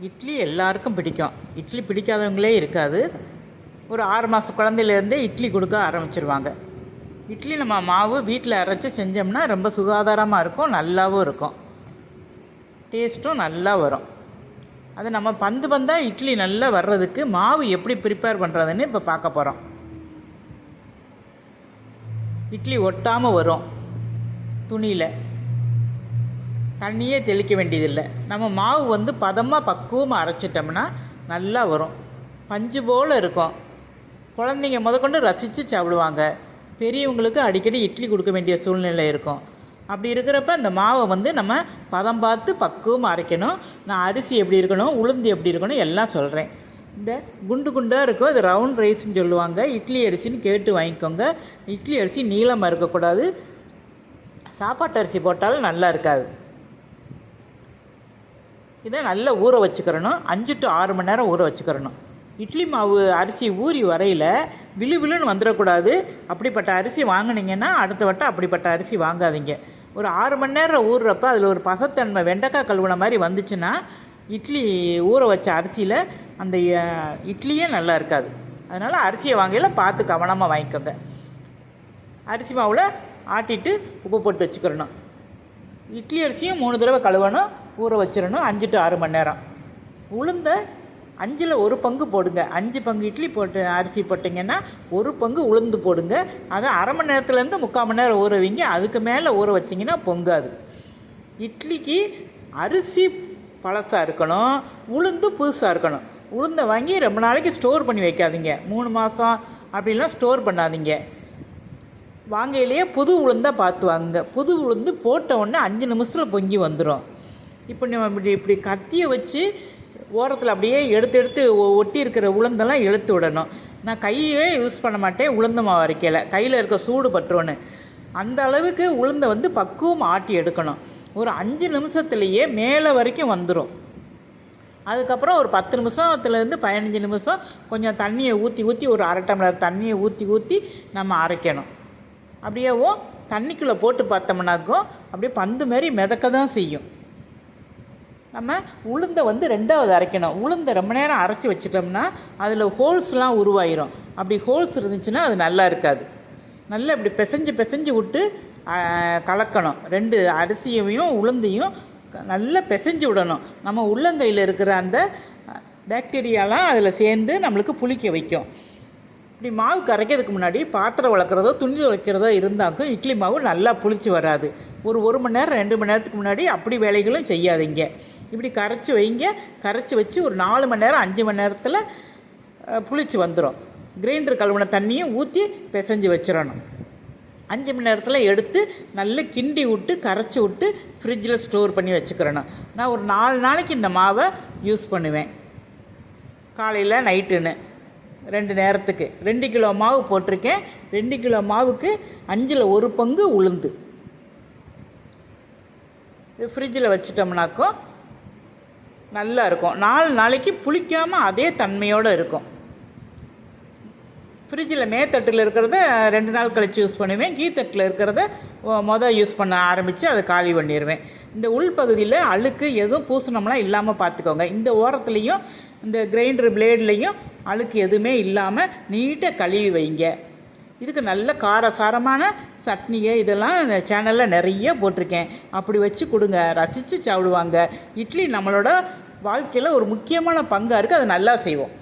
இட்லி எல்லாருக்கும் பிடிக்கும். இட்லி பிடிக்காதவங்களே இருக்காது. ஒரு ஆறு மாத குழந்தையிலேருந்தே இட்லி கொடுக்க ஆரம்பிச்சிருவாங்க. இட்லி நம்ம மாவு வீட்டில் அரைச்சி செஞ்சோம்னா ரொம்ப சுகாதாரமாக இருக்கும் நல்லாவும் இருக்கும். டேஸ்ட்டும் நல்லா வரும். அது நம்ம பந்து பந்தாக இட்லி நல்லா வர்றதுக்கு மாவு எப்படி ப்ரிப்பேர் பண்ணுறதுன்னு இப்போ பார்க்க போகிறோம் இட்லி ஒட்டாமல் வரும். துணியில். தண்ணியே தெளிக்க வேண்டியதில்லை. நம்ம மாவு வந்து பதமாக பக்குவமாக அரைச்சிட்டோம்னா நல்லா வரும். பஞ்சு போல் இருக்கும். குழந்தைங்க முதற்கொண்டு ரசித்து சாப்பிடுவாங்க. பெரியவங்களுக்கு அடிக்கடி இட்லி கொடுக்க வேண்டிய சூழ்நிலை இருக்கும். அப்படி இருக்கிறப்ப அந்த மாவை வந்து நம்ம பதம் பார்த்து பக்குவமாக அரைக்கணும். நான் அரிசி எப்படி இருக்கணும் உளுந்து எப்படி இருக்கணும் எல்லாம் சொல்கிறேன் இந்த குண்டு குண்டாக இருக்கும். அது ரவுண்ட் ரைஸ்ன்னு சொல்லுவாங்க. இட்லி அரிசின்னு கேட்டு வாங்கிக்கோங்க. இட்லி அரிசி நீளமாக இருக்கக்கூடாது. சாப்பாட்டு அரிசி போட்டாலும் நல்லா இருக்காது. இதை நல்லா ஊற வச்சுக்கிறணும். அஞ்சு டு ஆறு மணி நேரம் ஊற வச்சுக்கிறணும். இட்லி மாவு அரிசி ஊறி வரையில் விழு விழுன்னு வந்துடக்கூடாது. அப்படிப்பட்ட அரிசி வாங்கினீங்கன்னா அடுத்த வட்டம் அப்படிப்பட்ட அரிசி வாங்காதீங்க. ஒரு ஆறு மணி நேரம் ஊறுறப்ப அதில் ஒரு பசத்தன்மை வெண்டைக்காய் கழுவுன மாதிரி வந்துச்சுன்னா இட்லி ஊற வச்ச அரிசியில் அந்த இட்லியே நல்லா இருக்காது. அதனால் அரிசியை வாங்கையில் பார்த்து கவனமாக வாங்கிக்கோங்க. அரிசி மாவில் ஆட்டிட்டு உப்பு போட்டு வச்சுக்கிறணும். இட்லி அரிசியும் மூணு தடவை கழுவணும் ஊற வச்சிடணும் அஞ்சு டு ஆறு மணி நேரம். உளுந்த அஞ்சில் ஒரு பங்கு போடுங்க. அஞ்சு பங்கு இட்லி போட்டு அரிசி போட்டிங்கன்னா ஒரு பங்கு உளுந்து போடுங்க. அதை அரை மணி நேரத்துலேருந்து முக்கால் மணி நேரம் ஊற வைங்க. அதுக்கு மேலே ஊற வச்சிங்கன்னா பொங்காது. இட்லிக்கு அரிசி பழசாக இருக்கணும் உளுந்து புதுசாக இருக்கணும். உளுந்தை வாங்கி ரொம்ப நாளைக்கு ஸ்டோர் பண்ணி வைக்காதீங்க. மூணு மாதம் அப்படிலாம் ஸ்டோர் பண்ணாதீங்க. வாங்கையிலேயே புது உளுந்தாக பார்த்து வாங்குங்க புது உளுந்து போட்ட உடனே அஞ்சு நிமிஷத்தில் பொங்கி வந்துடும் இப்போ நம்ம இப்படி இப்படி கத்தியை வச்சு ஓரத்தில் அப்படியே எடுத்து எடுத்து ஒட்டி இருக்கிற உளுந்தெல்லாம் இழுத்து விடணும். நான் கையே யூஸ் பண்ண மாட்டேன் உளுந்த மாவு அரைக்கல கையில் இருக்க சூடு பற்றோன்னு அந்த அளவுக்கு உளுந்தை வந்து பக்குவம் ஆட்டி எடுக்கணும். ஒரு அஞ்சு நிமிஷத்துலேயே மேலே வரைக்கும் வந்துடும் அதுக்கப்புறம் ஒரு பத்து நிமிஷத்துலேருந்து பதினஞ்சு நிமிஷம் கொஞ்சம் தண்ணியை ஊற்றி ஊற்றி ஒரு அரை டம்ளர் தண்ணியை ஊற்றி ஊற்றி நம்ம அரைக்கணும். அப்படியேவும் தண்ணிக்குள்ளே போட்டு பார்த்தோம்னாக்கும் அப்படியே பந்து மாதிரி மிதக்க தான் செய்யும். நம்ம உளுந்தை வந்து ரெண்டாவது அரைக்கணும். உளுந்தை ரொம்ப நேரம் அரைச்சி வச்சிட்டோம்னா அதில் ஹோல்ஸ்லாம் உருவாயிரும். அப்படி ஹோல்ஸ் இருந்துச்சுன்னா அது நல்லா இருக்காது. நல்லா இப்படி பிசைஞ்சு பிசைஞ்சு விட்டு கலக்கணும். ரெண்டு அரிசியையும் உளுந்தையும் நல்லா பிசைஞ்சு விடணும். நம்ம உள்ளங்கையில் இருக்கிற அந்த பாக்டீரியாலாம் அதில் சேர்ந்து நம்மளுக்கு புளிக்க வைக்கும். இப்படி மாவு கரைக்கிறதுக்கு முன்னாடி பாத்திரம் வளர்க்குறதோ துணி துவைக்கிறதோ இருந்தாக்கும் இட்லி மாவு நல்லா புளிச்சு வராது. ஒரு ஒரு மணி நேரம் ரெண்டு மணி நேரத்துக்கு முன்னாடி அப்படி வேலைகளும் செய்யாதீங்க. இப்படி கரைச்சி வைங்க. கரைச்சி வச்சு ஒரு நாலு மணி நேரம் அஞ்சு மணி நேரத்தில் புளிச்சு வந்துடும் கிரைண்டர் கழுவுன தண்ணியும் ஊற்றி பிசைஞ்சு வச்சிடணும். அஞ்சு மணி நேரத்தில் எடுத்து நல்லா கிண்டி விட்டு கரைச்சி விட்டு ஃப்ரிட்ஜில் ஸ்டோர் பண்ணி வச்சுக்கிறணும். நான் ஒரு நாலு நாளைக்கு இந்த மாவை யூஸ் பண்ணுவேன். காலையில் நைட்டுன்னு. ரெண்டு நேரத்துக்கு. ரெண்டு கிலோ மாவு போட்டிருக்கேன். ரெண்டு கிலோ மாவுக்கு அஞ்சில் ஒரு பங்கு உளுந்து. ஃப்ரிட்ஜில் வச்சிட்டோம்னாக்கோ நல்லா இருக்கும். நாலு நாளைக்கு புளிக்காமல் அதே தன்மையோடு இருக்கும். ஃப்ரிட்ஜில் மேத்தட்டில் இருக்கிறத ரெண்டு நாள் கழித்து யூஸ் பண்ணுவேன். கீத்தட்டில் இருக்கிறத மொதல் யூஸ் பண்ண ஆரம்பித்து அதை காலி பண்ணிடுவேன் இந்த உள்பகுதியில் அழுக்கு எதுவும் பூசணம்லாம் இல்லாமல் பார்த்துக்கோங்க. இந்த ஓரத்துலேயும் இந்த கிரைண்டர் பிளேட்லேயும் அழுக்கு எதுவுமே இல்லாமல் நீட்டாக கழுவி வைங்க. இதுக்கு நல்ல காரசாரமான சட்னியை இதெல்லாம் இந்த சேனலில் நிறைய போட்டிருக்கேன். அப்படி வச்சு கொடுங்க ரசித்து சாப்பிடுவாங்க. இட்லி நம்மளோட வாழ்க்கையில் ஒரு முக்கியமான பங்காக இருக்குது அதை நல்லா செய்வோம்.